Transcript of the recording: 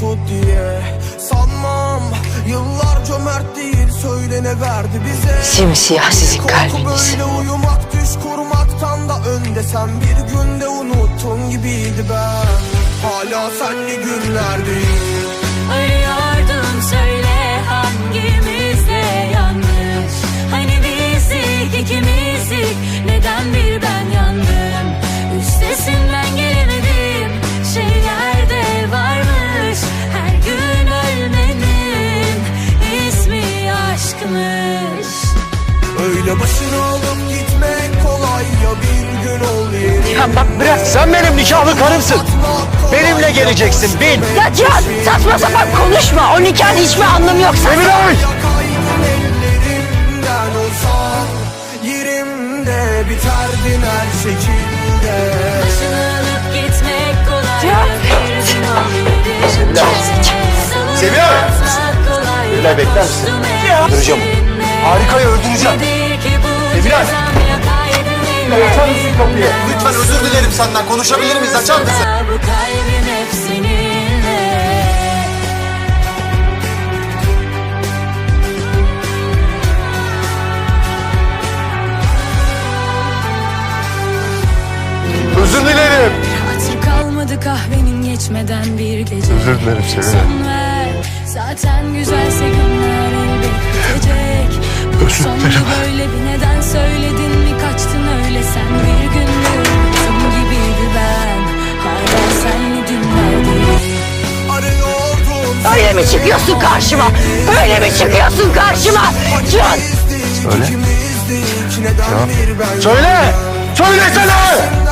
tut diye Sanmam. Yıllar cömert değil söylene verdi bize? Simsiyah sizin kalbiniz. Korku uyumak düş kurmaktan da önde. Sen bir günde unuttun gibiydi ben. Hala senli günlerdeyim. Öyle başını alıp gitmek kolay ya bir gün ol yeri Ya bak bırak sen benim nikahlı karımsın. Benimle geleceksin bin. Ya Cihan saçma sapan konuşma. O nikahın hiçbir anlamı yok. Sen... Olsan Yerimde biterdin her şekilde Başını alıp gitmek kolay Ya. bir gün ol yeri Seviyor. Seviyor bekler misin? Öldüreceğim onu. Harikayı öldüreceğim. Emirhan. Açar mısın kapıyı? Lütfen özür dilerim senden. Konuşabilir miyiz? Açar mısın? Bu kalbim hep seninle Özür dilerim. Hatır kalmadı kahvenin geçmeden bir gece Özür dilerim. Son ver Zaten bitecek Özür dilerim. böyle bir neden söyledin mi kaçtın öyle sen bir günde unuttum gibiydi ben Hala dünlerdeyim Arıyordum Öyle mi çıkıyorsun karşıma? Öyle mi çıkıyorsun karşıma? Söyle. Neden bir ben Söyle! Söylesene!